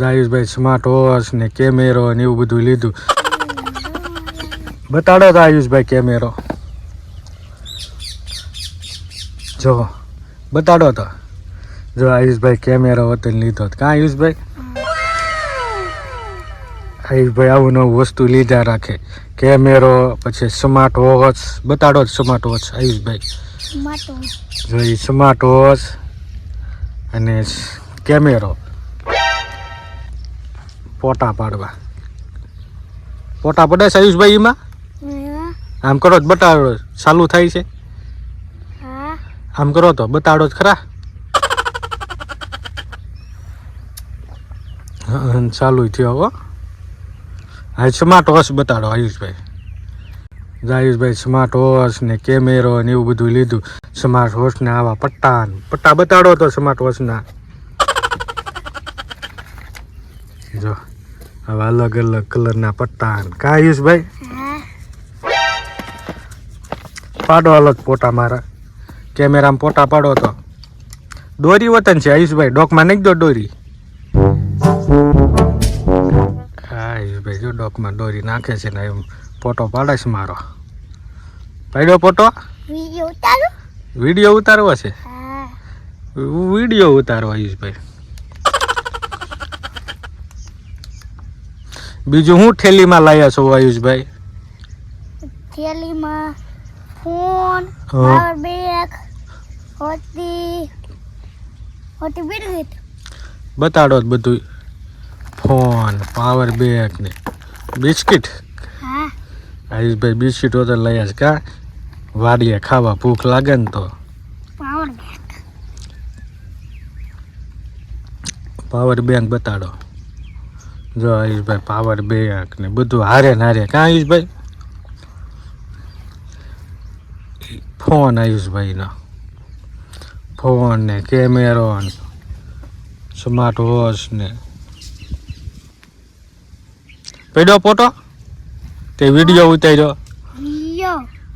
જાયુષભાઈ smart watch ને કેમેરો ને એવું બધું લીધું. બતાડો તો આયુષભાઈ કેમેરો જો બતાડો તો. જો આયુષભાઈ કેમેરો વતન લીધો તો. કાં આયુષભાઈ? આયુષભાઈ આવું નવું વસ્તુ લીધા રાખે. કેમેરો પછી સ્માર્ટ વોચ બતાડો સ્માર્ટ વોચ આયુષભાઈ. જો એ સ્માર્ટ વોચ અને કેમેરો ફોટા પાડવા. પોટા પડે છે આયુષભાઈ એમાં આમ કરો તો બતાડો, ચાલુ થાય છે. આમ કરો તો બતાડો જ ખરા. ચાલુ થયો હો. હા સ્માર્ટ વોચ બતાડો, આયુષભાઈ. આયુષભાઈ સ્માર્ટ વોચ ને કેમેરો ને એવું બધું લીધું સ્માર્ટ વોચ ને આવા પટ્ટા પટ્ટા બતાડો તો સ્માર્ટ વોચ ના. જો. આવા અલગ અલગ કલરના પટ્ટા કા હા પાડો અલગ ફોટા મારા. કેમેરામાં ફોટા પાડો તો. દોરી વતન છે આયુષભાઈ ડોકમાં દો દોરી. આયુષભાઈ જો ડોકમાં દોરી નાખે છે ને એમ ફોટો પાડે છે મારો. પાડ્યો ફોટો? વીડિયો ઉતારવો છે? વીડિયો ઉતારો આયુષભાઈ. બીજું હું ઠેલીમાં લાયા છો આયુષભાઈ? થેલીમાં ફોન પાવર બેંક હોતી હોતી બિસ્કિટ બતાડો બધું ફોન પાવર બેંક ને. બિસ્કિટ? હા. આયુષભાઈ બિસ્કિટ હોતા લાયા છે કા? વાડીએ ખાવા ભૂખ લાગે ને તો. Power bank. પાવર બેંક બતાડો. જો આયુષભાઈ પાવર બેંક ને બધું હારે ને હારે. કાં આયુષભાઈ? ફોન આયુષભાઈનો. ફોન ને કેમેરો ને સ્માર્ટ વોચ ને. પડ્યો ફોટો? તે વીડિયો ઉતાર્યો?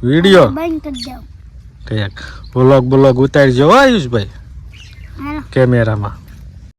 વીડિયો. કંઈક વ્લોગ બ્લોગ ઉતારજો હો આયુષભાઈ. કેમેરામાં.